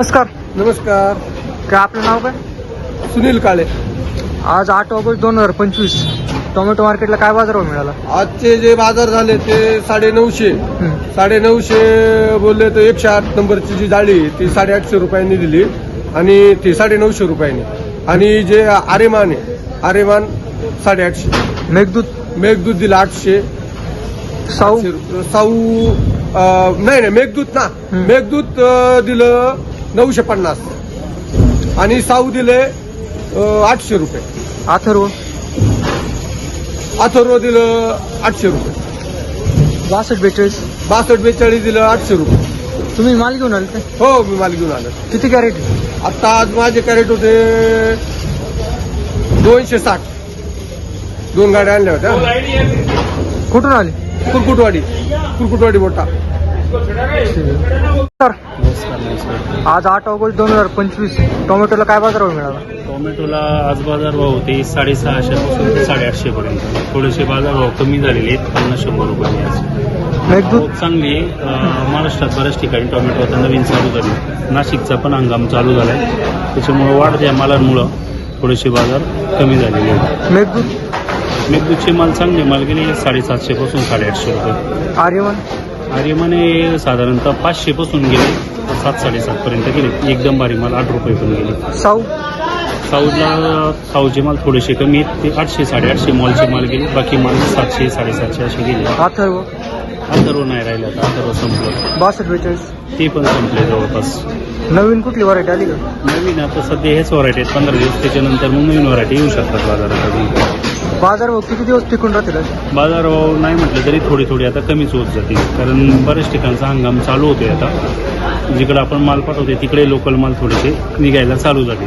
नमस्कार. नमस्कार. काय आपलं नाव काय? सुनील काळे. आज आठ ऑगस्ट दोन हजार पंचवीस. टोमॅटो मार्केटला काय बाजारभाव मिळाला? आजचे जे बाजार झाले ते साडे नऊशे. साडे नऊशे बोलले तर एकशे आठ नंबरची जी जाळी आहे, ती साडेआठशे रुपयांनी दिली आणि ती साडे नऊशे रुपयांनी. आणि जे आरेमान आहे आरेमान साडेआठशे. मेघदूत? मेघदूत दिलं आठशे. साऊ? आठशे साऊ अं, नाही नाही मेघदूत ना. मेघदूत अं, दिलं नऊशे पन्नास. आणि साऊ दिले आठशे रुपये. अथर्व अथर्व दिलं आठशे रुपये. बासष्ट बेचाळीस? बासष्ट बेचाळीस दिलं आठशे रुपये. तुम्ही माल घेऊन आले ते हो मी माल घेऊन आलो. किती कॅरेट? आता आज माझे कॅरेट होते दोनशे साठ. दोन गाड्या आणल्या होत्या. कुठून आले? कुरकुटवाडी. कुरकुटवाडी मोठा. सर आज आठ ऑगस्ट दोन हजार पंचवीस. टोमॅटोला काय बाजारभाव मिळाला? टोमॅटोला आज बाजारभाव होते साडेसहाशेपासून ते साडेआठशे पर्यंत. थोडेसे बाजारभाव कमी झालेले आहेत पन्नास शंभर रुपये आज. मेघदूत खूप चांगली आहे. अं, महाराष्ट्रात बऱ्याच ठिकाणी टोमॅटो आता नवीन चालू झाली. नाशिकचा पण हंगाम चालू झाला आहे त्याच्यामुळं वाढत्या मालांमुळं थोडेसे बाजार कमी झालेले आहेत. मेघदूत मेघदूतचे माल चांगले माल गेले साडेसातशेपासून साडेआठशे रुपये. आर्यवन आर्यमाने साधारणतः पाचशेपासून गेले सात साडेसात पर्यंत गेले. एकदम भारी माल आठ रुपये पण गेले. साऊ? साऊथला साऊथचे माल थोडेसे कमी आहेत. ते आठशे साडेआठशे मॉलचे माल गेले. बाकी माल सातशे साडेसातशे असे गेले. अथर्व अथर्व नाही राहिले आता अथर्व संपलं. बासष्ट बेचाळीस. ते पण संपले जवळपास. नवीन कुठली व्हरायटी आली का? नवीन आता सध्या हेच व्हरायटी आहेत पंधरा दिवस त्याच्यानंतर मग नवीन व्हरायटी येऊ शकतात बाजारात अजून बाजारभाव किती दिवस टिकून राहतील? बाजारभाव नाही म्हटलं तरी थोडी थोडी आता कमीच होत जातील कारण बऱ्याच ठिकाणचा हंगाम चालू होतोय आता. जिकडे आपण माल पाठवतोय तिकडे लोकल माल थोडेसे निघायला चालू झाले.